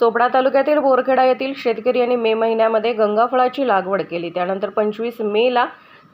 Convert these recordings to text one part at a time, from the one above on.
चोपडा तालुक्यातील बोरखेडा येथील शेतकरी यांनी मे महिन्यामध्ये गंगाफळाची लागवड केली. त्यानंतर पंचवीस मेला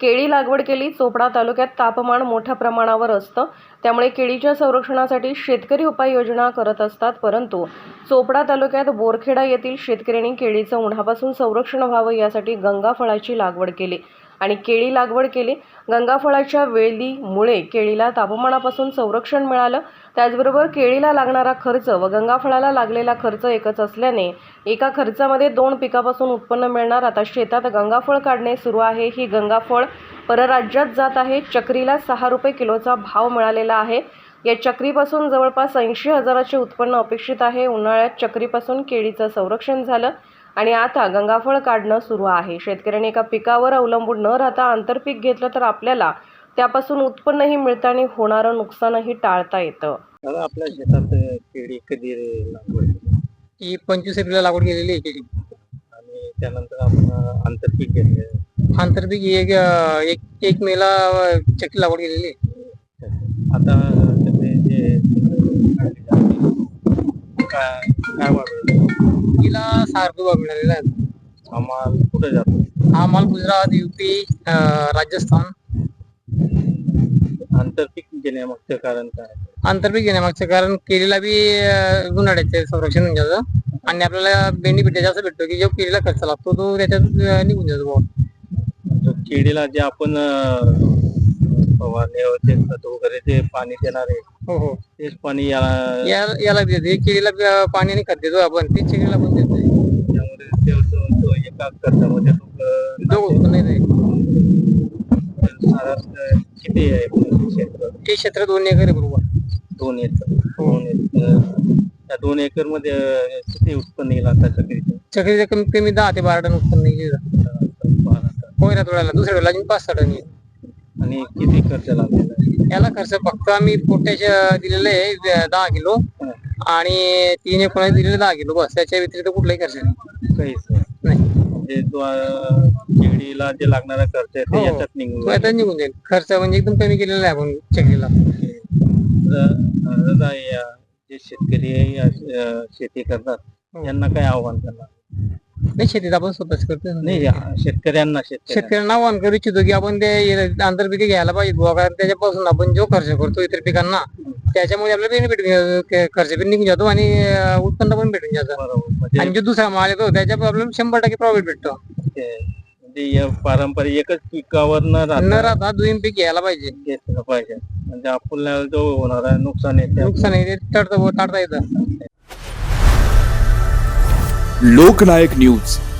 केळी लागवड केली. चोपडा तालुक्यात तापमान मोठ्या प्रमाणावर असतं. त्यामुळे केळीच्या संरक्षणासाठी शेतकरी उपाययोजना करत असतात. परंतु चोपडा तालुक्यात बोरखेडा येथील शेतकऱ्यांनी केळीचं उन्हापासून संरक्षण व्हावं यासाठी गंगाफळाची लागवड केली. आणि केळी लागवड केली. गंगाफळाच्या वेलीमुळे केळीला तापमानापासून संरक्षण मिळालं. त्याचबरोबर केळीला लागणारा खर्च व गंगाफळाला लागलेला खर्च एकच असल्याने एका खर्चामध्ये दोन पिकापासून उत्पन्न मिळणार. आता शेतात गंगाफळ काढणे सुरू आहे. ही गंगाफळ परराज्यात जात आहे. चक्रीला सहा रुपये किलोचा भाव मिळालेला आहे. या चक्रीपासून जवळपास ऐंशी हजाराचे उत्पन्न अपेक्षित आहे. उन्हाळ्यात चक्रीपासून केळीचं संरक्षण झालं. आणि आता गंगाफळ काढणं सुरू आहे. शेतकऱ्यांनी एका पिकावर अवलंबून न राहता आंतरपीक घेतलं तर आपल्याला त्यापासून उत्पन्नही मिळतं आणि होणारं नुकसानही टाळता येतं. आपल्या शेतात केळी कधी लागवड केली? ही पंचवीस एप्रिलला लागवड केलेली आहे केळी. आणि त्यानंतर आपण आंतरपीक घेतले. आंतरपीक ही एक एक एक मेला चक्की लागवड केलेली आहे. आता त्याचे जे काय सहा रुपये भाव मिळालेला आहे. आम्हाला कुठे जातो? हा माल गुजरात युपी राजस्थान. आंतरपीक घेण्यामागचं कारण काय? आंतरपीक घेण्यामागचं कारण केळीला बी अं, उन्हाळ्याचे संरक्षण होऊन जातं. आणि आपल्याला बेनिफिट जास्त भेटतो की जो केळीला खर्च लागतो तो त्याच्यात अं, निघून जातो जो केळीला जे आपण अं, फवारणी ते खत वगैरे जे पाणी देणार आहे हो हो. तेच पाणी याला या- याला देतो. केळीला बी, अं, पाणी आणि खत देतो आपण. ते केळीला पण देतो ते तो- एका साधारण किती आहे क्षेत्र? हे क्षेत्र दोन एकर आहे बरोबर. दोन एकर. दोन एकर. त्या दोन एकरमध्ये किती उत्पन्न येईल आता चक्रीचं? चक्रीचं कमीत कमी दहा ते बारा टन उत्पन्न येईल. पहिल्या वेळेला दुसऱ्या वेळेला अजून पाच सहा टन येईल. आणि किती खर्च आहे याला खर्च फक्त आम्ही पोटॅश दिलेलं आहे दहा किलो. आणि तीन एकोणास दिलेले दहा किलो बस. त्याच्या व्यतिरिक्त कुठलाही खर्च नाही. काहीच नाही. नाही म्हणजे जो केळीला जे लागणारा खर्च आहे हो. ते याच्यात निघून तो आता निघून जाईल खर्च म्हणजे एकदम कमी केलेला आहे आपण चक्रीला जाईल. दादा, या जे शेतकरी आहे, या, अं, शेती करतात हो. यांना काय आव्हान करणार नाही शेतीत आपण स्वतःच करतो. नाही या शेतकऱ्यांना शेतकऱ्यांना शेतकऱ्यांना आव्हान करू इच्छितो की आपण ते आंतरपिके घ्यायला पाहिजे बुवा कारण त्याच्यापासून आपण जो खर्च करतो इतर पिकांना त्याच्यामुळे आपल्याला बेनिफिट खर्च पण निघून जातो आणि उत्पन्न पण भेटून जातं. म्हणजे आणि जो दुसरा माल येतो त्याच्या आपल्याला शंभर टक्के प्रॉफिट भेटतो. म्हणजे या पारंपरिक एकच पिकावर न न राहता दोन पीक घ्यायला पाहिजे. घेतलं पाहिजे. म्हणजे आपल्याला जो होणारा नुकसान आहे त्या- नुकसान आहे ते टाळता टाळता येतं. लोकनायक न्यूज.